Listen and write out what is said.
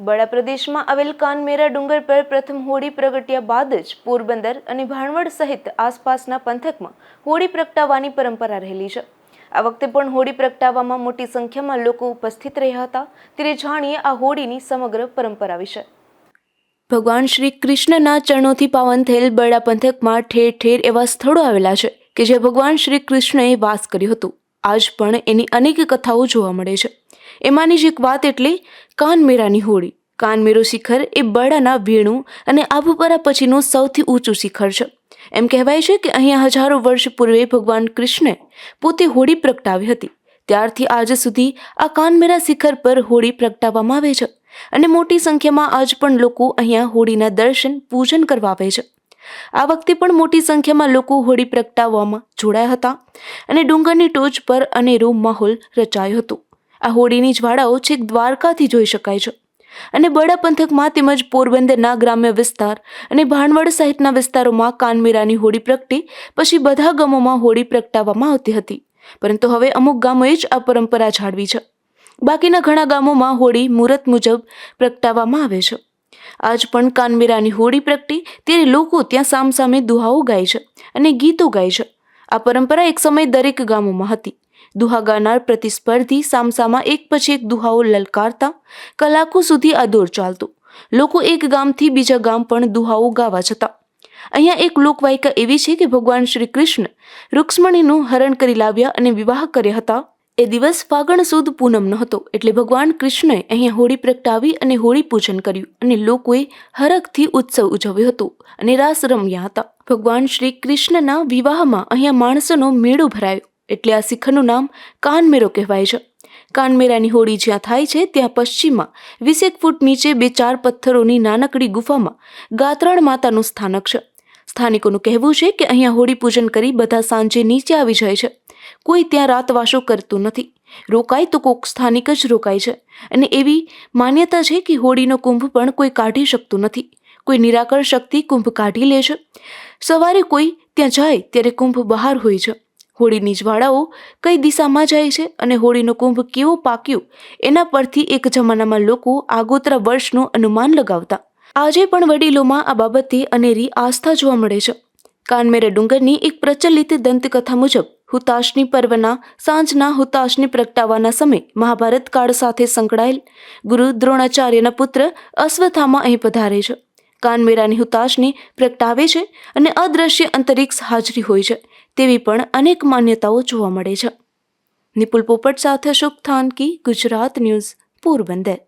બડા પ્રદેશમાં આવેલ કાનમેરા ડુંગર પર પ્રથમ હોળી પ્રગટ્યા બાદ જ પોરબંદર અને ભાણવડ સહિત આસપાસના પંથકમાં હોળી પ્રગટાવવાની પરંપરા રહેલી છે. આ વખતે પણ હોળી પ્રગટાવવામાં મોટી સંખ્યામાં લોકો ઉપસ્થિત રહ્યા હતા. ત્યારે જાણીએ આ હોળીની સમગ્ર પરંપરા વિશે. ભગવાન શ્રી કૃષ્ણના ચરણોથી પાવન થયેલ બરડા પંથકમાં ઠેર ઠેર એવા સ્થળો આવેલા છે કે જે ભગવાન શ્રી કૃષ્ણએ વાસ કર્યું હતું. આજ પણ એની અનેક કથાઓ જોવા મળે છે. એમાંની જ એક વાત એટલે, કાનમેરાની હોળી. કાનમેરો શિખર એ બરડાના વેણુ અને આબુપરા પછીનું સૌથી ઊંચું શિખર છે. એમ કહેવાય છે કે અહીંયા હજારો વર્ષ પૂર્વે ભગવાન કૃષ્ણે પોતે હોળી પ્રગટાવી હતી. ત્યારથી આજ સુધી આ કાનમેરા શિખર પર હોળી પ્રગટાવવામાં આવે છે અને મોટી સંખ્યામાં આજ પણ લોકો અહીંયા હોળીના દર્શન, પૂજન કરવા આવે છે. આ વખતે પણ મોટી સંખ્યામાં લોકો હોળી પ્રગટાવવામાં જોડાયા હતા અને ડુંગરની ટોચ પર અનેરો માહોલ રચાયો હતો. આ હોળીની જ્વાળાઓ છેક દ્વારકાથી જોઈ શકાય છે. અને બડા પંથકમાં તેમજ પોરબંદરના ગ્રામ્ય વિસ્તાર અને ભાણવડ સહિતના વિસ્તારોમાં કાનમીરાની હોળી પ્રગટી, પછી બધા ગામોમાં હોળી પ્રગટાવવામાં આવતી હતી. પરંતુ હવે અમુક ગામોએ જ આ પરંપરા જાળવી છે. બાકીના ઘણા ગામોમાં હોળી મુહૂર્ત મુજબ પ્રગટાવવામાં આવે છે. આજ પણ કાનમેરાની હોળી પ્રગટી, ત્યારે લોકો ત્યાં સામસામે દુહાઓ ગાય છે અને ગીતો ગાય છે. આ પરંપરા એક સમય દરેક ગામોમાં હતી. દુહા ગાનાર પ્રતિસ્પર્ધી સામસામા એક પછી એક દુહાઓ લલકારતા, કલાકો સુધી આ ચાલતો. લોકો એક ગામથી બીજા ગામ પણ દુહાઓ ગાવા જતા. અહીંયા એક લોકવાયકા એવી છે કે ભગવાન શ્રી કૃષ્ણ રૂક્ષ્મણીનું હરણ કરી લાવ્યા અને વિવાહ કર્યા હતા. એ દિવસ ફાગણ સુદ પૂનમનો હતો એટલે ભગવાન કૃષ્ણએ અહીંયા હોળી પ્રગટાવી અને હોળી પૂજન કર્યું અને લોકોએ હરખથી ઉત્સવ ઉજવ્યો હતો અને રાસ રમ્યા હતા. ભગવાન શ્રી કૃષ્ણના વિવાહમાં અહીંયા માણસોનો મેળો ભરાયો. એટલે આ શિખરનું નામ કાનમેરો કહેવાય છે. કાનમેરાની હોળી જ્યાં થાય છે, ત્યાં પશ્ચિમમાં વીસેક ફૂટ નીચે બે ચાર પથ્થરોની નાનકડી ગુફામાં ગાત્રણ માતાનું સ્થાનક છે. સ્થાનિકોનું કહેવું છે કે અહીંયા હોળી પૂજન કરી બધા સાંજે નીચે આવી જાય છે. કોઈ ત્યાં રાતવાસો કરતું નથી. રોકાય તો કોક સ્થાનિક જ રોકાય છે. અને એવી માન્યતા છે કે હોળીનો કુંભ પણ કોઈ કાઢી શકતું નથી. કોઈ નિરાકર શક્તિ કુંભ કાઢી લે છે. સવારે કોઈ ત્યાં જાય ત્યારે કુંભ બહાર હોય છે. હોળીની જ્વાળાઓ કઈ દિશામાં જાય છે અને હોળીનો કુંભ કેવો પાક્યો, એના પરથી એક જમાનામાં લોકો આગોતરા વર્ષનું અનુમાન લગાવતા. આજે પણ વડીલોમાં આ બાબતે અનેરી આસ્થા જોવા મળે છે. કાનમેરે ડુંગરની એક પ્રચલિત દંતકથા મુજબ, હુતાશની પર્વના સાંજના હુતાશની પ્રગટાવવાના સમય મહાભારત કાળ સાથે સંકળાયેલ ગુરુ દ્રોણાચાર્યના પુત્ર અશ્વથામા અહીં પધારે છે. કાનમેરાની હુતાશને પ્રગટાવે છે અને અદ્રશ્ય અંતરિક્ષ હાજરી હોય છે, તેવી પણ અનેક માન્યતાઓ જોવા મળે છે. નિપુલ પોપટ સાથે અશોક થાનકી, ગુજરાત ન્યૂઝ, પોરબંદર.